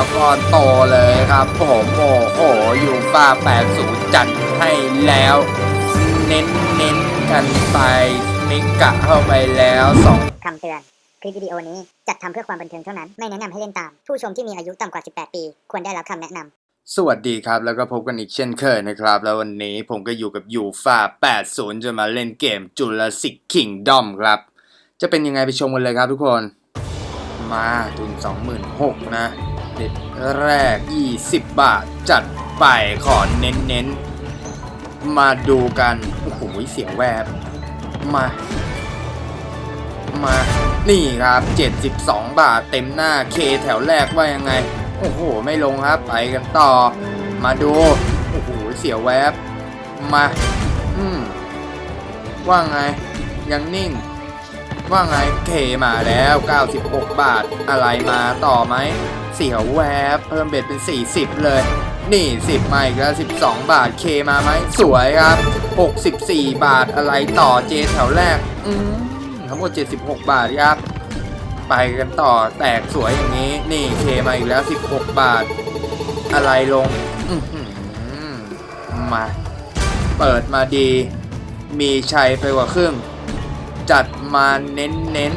แล้วก้อนโตเลยครับ ผมโอ้โหยูฟ่า80 จัดให้แล้ว เน้นเน้นๆกันไปมิกะเข้าไปแล้วสองคำเตือน คลิปวิดีโอนี้จัดทำเพื่อความบันเทิงเท่านั้น ไม่แนะนำให้เล่นตาม ผู้ชมที่มีอายุต่ำกว่า 18 ปี ควรได้รับคำแนะนำสวัสดีครับ แล้วก็พบกันอีกเช่นเคยนะครับ แล้ววันนี้ผมก็อยู่กับยูฟ่า80 จะมาเล่นเกมจุลศิกคิงดอมครับ จะเป็นยังไงไปชมกันเลยครับทุกคน มาทุน 26,000นะ เด็ดแรก 20 บาท จัดไปขอเน้นเน้นมาดูกัน โอ้โห เสียงแวบ มา มา นี่ครับ 72 บาทเต็มหน้าเคแถวแรกว่ายังไง โอ้โห ไม่ลงครับ ไปกันต่อ มาดู โอ้โห เสียวแวบ มา อืม ว่าไง ยังนิ่ง ว่าไง เคมาแล้ว 96 บาท อะไรมาต่อไหม เสียวแวบ เพิ่มเบ็ดเป็น 40 เลย นี่ 10มาอีกแล้ว 12 บาทเคมาไหมสวยครับ 64 บาทอะไรต่อเจแถวแรก อืมทั้งหมด 76 บาทครับ ไปกันต่อแตกสวยอย่างนี้ นี่เคมาอีกแล้ว 16 บาท อะไรลงมา เปิดมาดี มีชัยไปกว่าครึ่ง จัดมาเน้นเน้น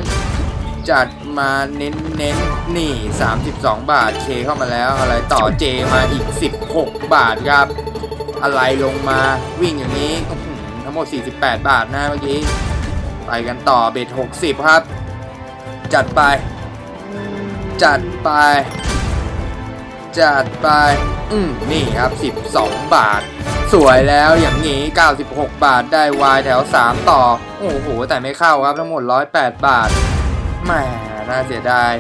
จัดมาเน้นเน้นนี่ 32 บาทเคเข้ามาแล้วอะไรต่อเจมาอีก 16 บาทครับ อะไรลงมาวิ่งอย่างนี้อื้อหือทั้งหมด 48 บาทนะเมื่อกี้ ไปกันต่อเบ็ด60 ครับ จัดไป จัดไป จัดไป อืมนี่ครับ 12 บาท สวยแล้วอย่างนี้ 96 บาทได้วายแถว 3 ต่อ โอ้โห แต่ไม่เข้าครับทั้งหมด 108 บาท แหมน่าเสียดาย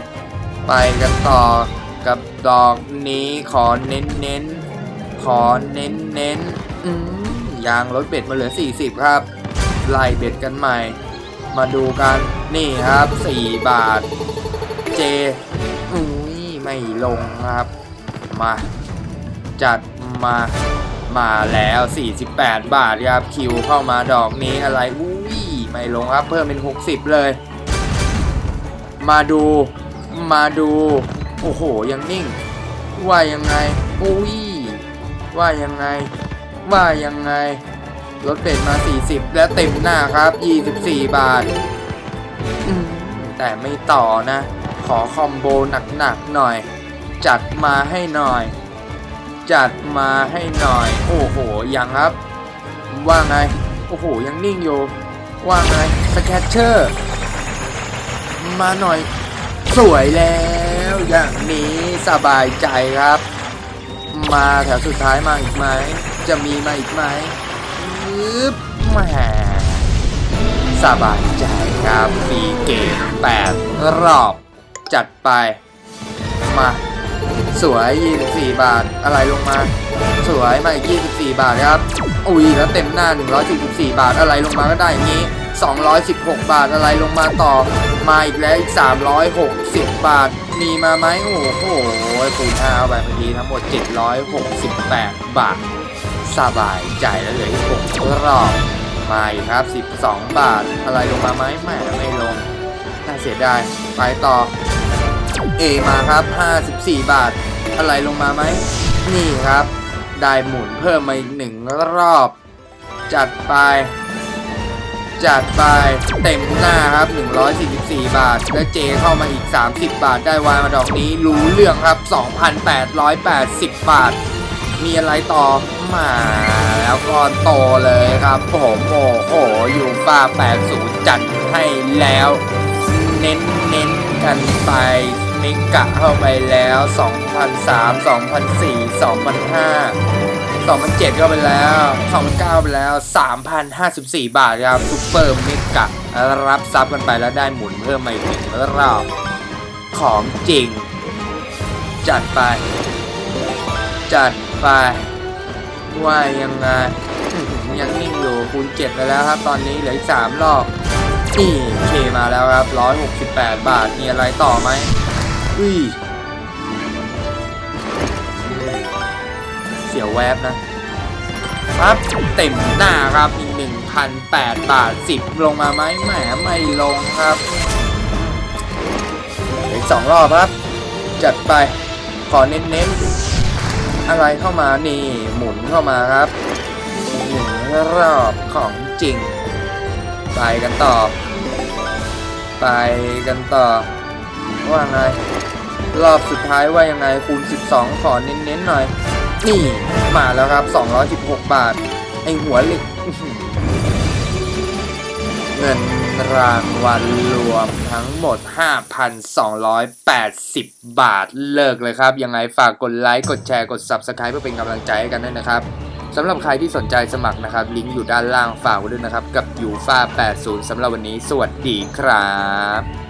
ไปกันต่อกับดอกนี้ขอเน้นเน้นขอเน้นเน้นอืมยางลดเบ็ดมาเหลือ 40 ครับ ไล่เบ็ดกันใหม่ มาดูกันนี่ครับ 4 บาท เจอุ้ยไม่ลงครับ มา จัดมามาแล้ว 48 บาทครับคิวเข้ามาดอกนี้อะไรอุ้ยไม่ลงครับ เพิ่มเป็น 60 เลย มาดู มาดู โอ้โห ยังนิ่ง ว่ายังไงอุ้ยว่ายังไง ว่ายังไงลดเป็ดมา 40 แล้วเต็มหน้าครับ 24 บาท แต่ไม่ต่อนะ ขอคอมโบหนักๆหน่อย จัดมาให้หน่อย จัดมาให้หน่อย โอ้โห ยังครับ ว่าไง โอ้โห ยังนิ่งอยู่ ว่าไง สแคชเชอร์ มาหน่อย สวยแล้วอย่างนี้สบายใจครับ มาแถวสุดท้ายมาอีกไหม จะมีมาอีกไหมปึ๊บแหมสบายใจครับฟรีเกม8รอบ จัดไป มา สวย24บาทอะไรลงมา สวยมาอีก 24 บาทครับอุ้ยแล้วเต็มหน้า 144 บาทอะไรลงมาก็ได้อย่างนี้ 216 บาทอะไรลงมาต่อ มาอีกแล้วอีก 360 บาท มีมาไหมโอ้โหคูณ5แบบเมื่อกี้ทั้งหมด 768 บาท สบายใจแล้วเหลืออีก6รอบมาอีกครับ 12 บาท อะไรลงมาไหมแหมไม่ลง น่าเสียดาย ไปต่อ เอมาครับ 54 บาท อะไรลงมาไหม นี่ครับ ได้หมุนเพิ่มมาอีกหนึ่งรอบ จัดไป จัดไปเต็มหน้าครับ 144 บาท และเจเข้ามาอีก 30 บาทได้วายมาดอกนี้รู้เรื่องครับ 2,880 บาท มีอะไรต่อมาแล้วก็โตเลยครับ ผมโอ้โหยูฟ่า80 จัดให้แล้ว เน้นเน้นกันไป มิกะเข้าไปแล้ว 2003 2004 2005 2007 ก็ไปแล้ว 2009 ไปแล้ว 3,054 บาทครับซุปเปอร์มิกะรับซับกันไปแล้วได้หมุนเพิ่มมาอีกหนึ่งรอบของจริง จัดไป จัดไป ว่ายังไงยังนิ่งอยู่คูณ7ไปแล้วครับ ตอนนี้เหลืออีก3รอบนี่เคมาแล้วครับ 168 บาท มีอะไรต่อไหม อุ้ย เสียวแวบนะครับเต็มหน้าครับอีก1,008บาท 10 ลงมาไหมแหมไม่ลงครับออีกสองรอบครับ จัดไป ขอเน้นๆ อะไรเข้ามานี่ หมุนเข้ามาครับหนึ่งรอบของจริง ไปกันต่อ ไปกันต่อ ว่าไง รอบสุดท้ายว่ายังไงคูณ 12 ขอเน้นๆหน่อย นี่มาแล้วครับ 216 บาท ไอหัวเหล็กเงินรางวัลรวมทั้งหมด 5,280 บาทเลิกเลยครับ ยังไงฝากกดไลค์กดแชร์กด Subscribe เพื่อเป็นกำลังใจให้กันด้วยนะครับสำหรับใครที่สนใจสมัครนะครับ ลิงก์อยู่ด้านล่างฝากไว้ด้วยนะครับ กับยูฟ่า80สำหรับวันนี้ สวัสดีครับ